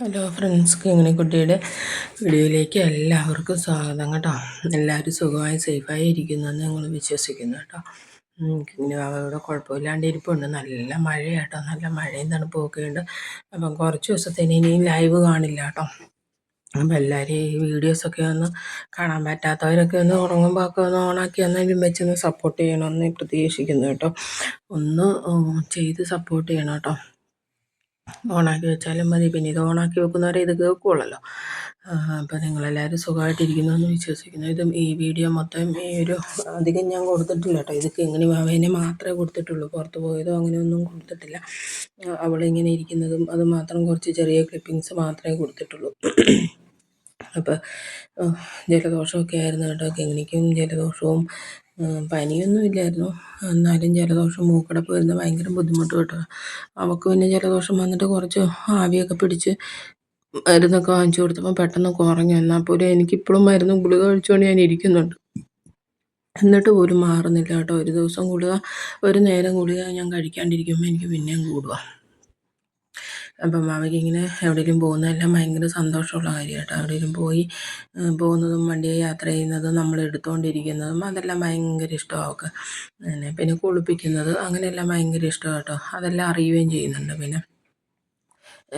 Hello friends കിങ്ങിണിക്കുട്ടിയുടെ വീഡിയോയിലേക്ക് എല്ലാവർക്കും സ്വാഗതം കേട്ടോ. എല്ലാവരും സുഖമായി സേഫായി ഇരിക്കുന്നെന്ന് ഞങ്ങൾ വിശ്വസിക്കുന്നു കേട്ടോ. കിങ്ങിണി ബാബയുടെ കുഴപ്പമില്ലാണ്ട് ഇരിപ്പുണ്ട്. നല്ല മഴ കേട്ടോ. നല്ല മഴയും തണുപ്പൊക്കെ ഉണ്ട്. അപ്പം കുറച്ച് ദിവസത്തേന് ഇനിയും ലൈവ് കാണില്ല കേട്ടോ. അപ്പം എല്ലാവരും ഈ വീഡിയോസൊക്കെ ഒന്ന് കാണാൻ പറ്റാത്തവരൊക്കെ ഒന്ന് ഉറങ്ങുമ്പോൾ ഒക്കെ ഒന്ന് ഓണാക്കി എന്നാലും വെച്ചൊന്ന് സപ്പോർട്ട് ചെയ്യണമെന്ന് പ്രതീക്ഷിക്കുന്നു കേട്ടോ. ഒന്ന് ചെയ്ത് സപ്പോർട്ട് ചെയ്യണം കേട്ടോ. ഓണാക്കി വെച്ചാലും മതി. പിന്നെ ഇത് ഓണാക്കി വെക്കുന്നവരെ ഇത് കേൾക്കുകയുള്ളല്ലോ അപ്പോൾ നിങ്ങളെല്ലാവരും സുഖമായിട്ടിരിക്കുന്നു എന്ന് വിശ്വസിക്കുന്നു. ഇതും ഈ വീഡിയോ മൊത്തം ഈ ഒരു അധികം ഞാൻ കൊടുത്തിട്ടില്ല കേട്ടോ. ഇതൊക്കെ ഇങ്ങനെ വാവേനെ മാത്രമേ കൊടുത്തിട്ടുള്ളൂ. പുറത്ത് പോയതോ അങ്ങനെയൊന്നും കൊടുത്തിട്ടില്ല. അവളിങ്ങനെ ഇരിക്കുന്നതും അത് മാത്രം കുറച്ച് ചെറിയ ക്ലിപ്പിങ്സ് മാത്രമേ കൊടുത്തിട്ടുള്ളൂ. അപ്പോൾ ജലദോഷമൊക്കെ ആയിരുന്നു കേട്ടോ. കിങ്ങിണിക്കും ജലദോഷവും പനിയൊന്നും ഇല്ലായിരുന്നു എന്നാലും ജലദോഷം മൂക്കടപ്പ് വരുന്ന ഭയങ്കര ബുദ്ധിമുട്ട് കേട്ടോ. അവൾക്ക് പിന്നെ ജലദോഷം വന്നിട്ട് കുറച്ച് ആവിയൊക്കെ പിടിച്ച് മരുന്നൊക്കെ വാങ്ങിച്ചു കൊടുത്തപ്പോൾ പെട്ടെന്ന് കുറഞ്ഞു. എന്നാൽ പോലും എനിക്കിപ്പോഴും മരുന്ന് ഗുളിക കഴിച്ചുകൊണ്ട് ഞാൻ ഇരിക്കുന്നുണ്ട്. എന്നിട്ട് പോലും മാറുന്നില്ല കേട്ടോ. ഒരു ദിവസം ഗുളിക ഒരു നേരം ഗുളിക ഞാൻ കഴിക്കാണ്ടിരിക്കുമ്പോൾ എനിക്ക് പിന്നെയും കൂടുക അപ്പം ഇങ്ങനെ എവിടെയെങ്കിലും പോകുന്നതെല്ലാം ഭയങ്കര സന്തോഷമുള്ള കാര്യമാട്ടോ. എവിടെയെങ്കിലും പോയി പോകുന്നതും വണ്ടിയെ യാത്ര ചെയ്യുന്നതും നമ്മൾ എടുത്തുകൊണ്ടിരിക്കുന്നതും അതെല്ലാം ഭയങ്കര ഇഷ്ടമാണ് അവൾക്ക്. പിന്നെ പിന്നെ കുളിപ്പിക്കുന്നത് അങ്ങനെയെല്ലാം ഭയങ്കര ഇഷ്ടമാണ് കേട്ടോ അതെല്ലാം അറിയുകയും ചെയ്യുന്നുണ്ട് പിന്നെ.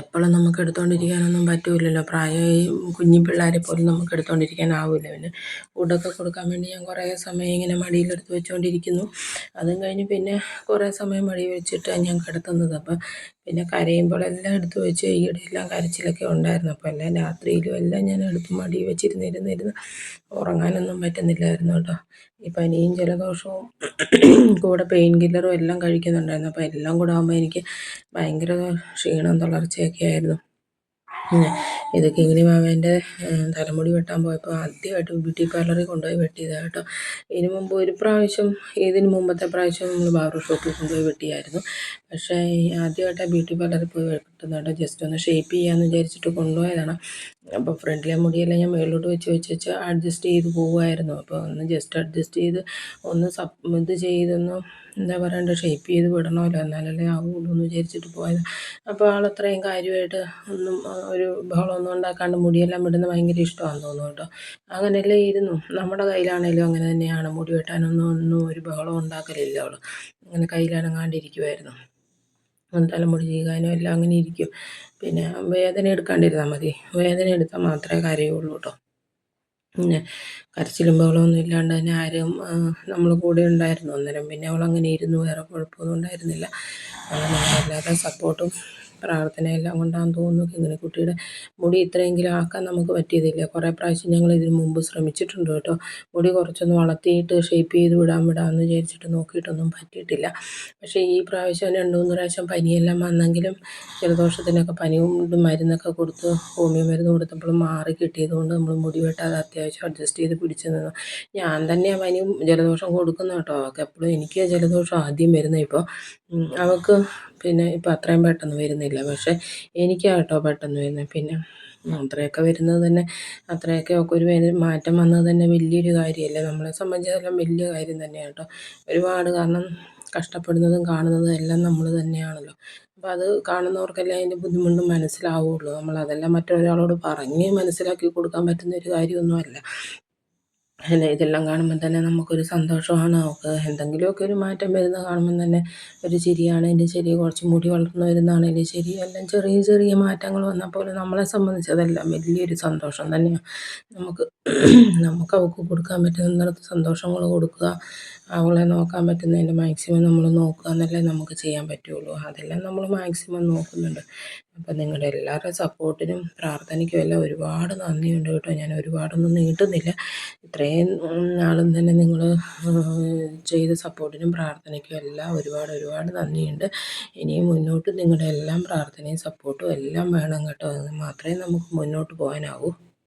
എപ്പോഴും നമുക്ക് എടുത്തുകൊണ്ടിരിക്കാനൊന്നും പറ്റില്ലല്ലോ. പ്രായമായി കുഞ്ഞു പിള്ളേരെ പോലും നമുക്ക് എടുത്തുകൊണ്ടിരിക്കാനാവില്ല പിന്നെ ഫുഡൊക്കെ കൊടുക്കാൻ വേണ്ടി ഞാൻ കുറേ സമയം ഇങ്ങനെ മടിയിലെടുത്ത് വെച്ചുകൊണ്ടിരിക്കുന്നു അതും കഴിഞ്ഞ് പിന്നെ കുറേ സമയം മടി വെച്ചിട്ടാണ് ഞാൻ കിടത്തുന്നത്. അപ്പം പിന്നെ കരയുമ്പോഴെല്ലാം എടുത്ത് വെച്ച് ഈയിടെയെല്ലാം കരച്ചിലൊക്കെ ഉണ്ടായിരുന്നു. അപ്പോൾ എല്ലാം രാത്രിയിലും എല്ലാം ഞാൻ എടുത്ത് മടി വെച്ചിരുന്നിരുന്നിരുന്ന് ഉറങ്ങാനൊന്നും പറ്റുന്നില്ലായിരുന്നു കേട്ടോ. ഈ പനിയും ജലദോഷവും കൂടെ പെയിൻ കില്ലറും എല്ലാം കഴിക്കുന്നുണ്ടായിരുന്നു. അപ്പോൾ എല്ലാം കൂടെ ആകുമ്പോൾ എനിക്ക് ഭയങ്കര ക്ഷീണം തളർച്ചയൊക്കെ ആയിരുന്നു. ഇത് കിങ്ങിണി മാമേന്റെ തലമുടി വെട്ടാൻ പോയപ്പോൾ ആദ്യമായിട്ട് ബ്യൂട്ടി പാർലറിൽ കൊണ്ടുപോയി വെട്ടിയതാണ് കേട്ടോ. ഇതിന് മുമ്പ് ഒരു പ്രാവശ്യം ഇതിന് മുമ്പത്തെ പ്രാവശ്യം നമ്മൾ ബാർബർ ഷോപ്പിൽ കൊണ്ടുപോയി വെട്ടിയായിരുന്നു. പക്ഷേ ആദ്യമായിട്ട് ബ്യൂട്ടി പാർലറിൽ പോയി വെട്ടുന്നത് ജസ്റ്റ് ഒന്ന് ഷേപ്പ് ചെയ്യാമെന്ന് വിചാരിച്ചിട്ട് കൊണ്ടുപോയതാണ്. അപ്പോൾ ഫ്രണ്ടിലെ മുടിയെല്ലാം ഞാൻ മുകളിലോട്ട് വെച്ച് വെച്ച് വെച്ച് അഡ്ജസ്റ്റ് ചെയ്ത് പോവുമായിരുന്നു അപ്പോൾ ഒന്ന് ജസ്റ്റ് അഡ്ജസ്റ്റ് ചെയ്ത് ഒന്ന് സബ് ഇത് ചെയ്തൊന്ന് എന്താ പറയണ്ട ഷേപ്പ് ചെയ്ത് വിടണമല്ലോ. എന്നാലല്ലേ ആവുള്ളൂ എന്ന് വിചാരിച്ചിട്ട് പോയത്. അപ്പോൾ ആൾ അത്രയും കാര്യമായിട്ട് ഒന്നും ഒരു ബഹളമൊന്നും ഉണ്ടാക്കാണ്ട് മുടിയെല്ലാം വിടുന്ന ഭയങ്കര ഇഷ്ടമാണെന്ന് തോന്നുന്നു കേട്ടോ. അങ്ങനെയല്ലേ ഇരുന്നു. നമ്മുടെ കയ്യിലാണേലും അങ്ങനെ തന്നെയാണ്. മുടി വെട്ടാനൊന്നും ഒന്നും ഒരു ബഹളം ഉണ്ടാക്കലില്ല അവൾ അങ്ങനെ കയ്യിലനങ്ങാണ്ടിരിക്കുമായിരുന്നു തലമുടി ചീകാനും എല്ലാം അങ്ങനെ ഇരിക്കും. പിന്നെ വേദന എടുക്കാണ്ടിരുന്നാൽ മതി. വേദന എടുത്താൽ മാത്രമേ കരയുള്ളൂ കേട്ടോ പിന്നെ കരച്ചിലും ഇല്ലാണ്ട് തന്നെ ആരും നമ്മൾ കൂടെ ഉണ്ടായിരുന്നു അന്നേരം. പിന്നെ അവളങ്ങനെ ഇരുന്നു. വേറെ കുഴപ്പമൊന്നും ഉണ്ടായിരുന്നില്ല. അല്ലാതെ സപ്പോർട്ടും പ്രാർത്ഥനയെല്ലാം കൊണ്ടാണെന്ന് തോന്നുന്നു. കുട്ടിയുടെ മുടി ഇത്രയെങ്കിലും ആക്കാൻ നമുക്ക് പറ്റിയതില്ല. കുറേ പ്രാവശ്യം ഞങ്ങൾ ഇതിന് മുമ്പ് ശ്രമിച്ചിട്ടുണ്ട് കേട്ടോ. മുടി കുറച്ചൊന്ന് വളർത്തിയിട്ട് ഷേപ്പ് ചെയ്ത് വിടാൻ വിടാമെന്ന് വിചാരിച്ചിട്ട് നോക്കിയിട്ടൊന്നും പറ്റിയിട്ടില്ല. പക്ഷേ ഈ പ്രാവശ്യം രണ്ട് മൂന്ന് പ്രാവശ്യം പനിയെല്ലാം വന്നെങ്കിലും ജലദോഷത്തിനൊക്കെ പനിയും മരുന്നൊക്കെ കൊടുത്ത് ഹോമിയോ മരുന്ന് കൊടുത്തപ്പോൾ മാറി കിട്ടിയതുകൊണ്ട് നമ്മൾ മുടി വെട്ടാതെ അത്യാവശ്യം അഡ്ജസ്റ്റ് ചെയ്ത് പിടിച്ചു നിന്നു. ഞാൻ തന്നെയാണ് പനിയും ജലദോഷം കൊടുക്കുന്നത് കേട്ടോ. അവൾക്ക് എപ്പോഴും എനിക്ക് ജലദോഷം ആദ്യം വരുന്നത് ഇപ്പോൾ. അവൾക്ക് പിന്നെ ഇപ്പം അത്രയും പെട്ടെന്ന് വരുന്നില്ല. പക്ഷേ എനിക്കാണ് കേട്ടോ പെട്ടെന്ന് വരുന്നത്. പിന്നെ അത്രയൊക്കെ വരുന്നത് തന്നെ അത്രയൊക്കെ ഒക്കെ ഒരു മാറ്റം വന്നത് തന്നെ വലിയൊരു കാര്യമല്ലേ? നമ്മളെ സംബന്ധിച്ചിടത്തോളം വലിയ കാര്യം തന്നെയാണ് കേട്ടോ ഒരുപാട് കാരണം കഷ്ടപ്പെടുന്നതും കാണുന്നതും എല്ലാം നമ്മൾ തന്നെയാണല്ലോ. അപ്പോൾ അത് കാണുന്നവർക്കെല്ലാം അതിന്റെ ബുദ്ധിമുട്ട് മനസ്സിലാവുള്ളൂ. നമ്മളതെല്ലാം മറ്റൊരാളോട് പറഞ്ഞ് മനസ്സിലാക്കി കൊടുക്കാൻ പറ്റുന്ന ഒരു കാര്യമൊന്നുമല്ല. അല്ല? ഇതെല്ലാം കാണുമ്പം തന്നെ നമുക്കൊരു സന്തോഷമാണ്. അവൾക്ക് എന്തെങ്കിലുമൊക്കെ ഒരു മാറ്റം വരുന്ന കാണുമ്പം തന്നെ ഒരു ചിരിയാണെങ്കിലും ശരി. കുറച്ച് മുടി വളർന്നു വരുന്നതാണെങ്കിലും ശരി. എല്ലാം ചെറിയ ചെറിയ മാറ്റങ്ങൾ വന്നാൽ പോലും നമ്മളെ സംബന്ധിച്ച് അതെല്ലാം വലിയൊരു സന്തോഷം തന്നെയാണ്. നമുക്ക് നമുക്ക് അവൾക്ക് കൊടുക്കാൻ പറ്റുന്നിടത്ത് സന്തോഷങ്ങൾ കൊടുക്കുക. അവളെ നോക്കാൻ പറ്റുന്നതിന്റെ മാക്സിമം നമ്മൾ നോക്കുക എന്നല്ലേ നമുക്ക് ചെയ്യാൻ പറ്റുള്ളൂ. അതെല്ലാം നമ്മൾ മാക്സിമം നോക്കുന്നുണ്ട്. അപ്പം നിങ്ങളുടെ എല്ലാവരുടെ സപ്പോർട്ടിനും പ്രാർത്ഥനയ്ക്കും എല്ലാം ഒരുപാട് നന്ദിയുണ്ട് കേട്ടോ. ഞാൻ ഒരുപാടൊന്നും നീട്ടുന്നില്ല. ഇത്രയും നാളും തന്നെ നിങ്ങൾ ചെയ്ത സപ്പോർട്ടിനും പ്രാർത്ഥനയ്ക്കും എല്ലാം ഒരുപാട് ഒരുപാട് നന്ദിയുണ്ട്. ഇനിയും മുന്നോട്ട് നിങ്ങളുടെ എല്ലാം പ്രാർത്ഥനയും സപ്പോർട്ടും എല്ലാം വേണം കേട്ടോ. അത് മാത്രമേ നമുക്ക് മുന്നോട്ട് പോകാനാവൂ.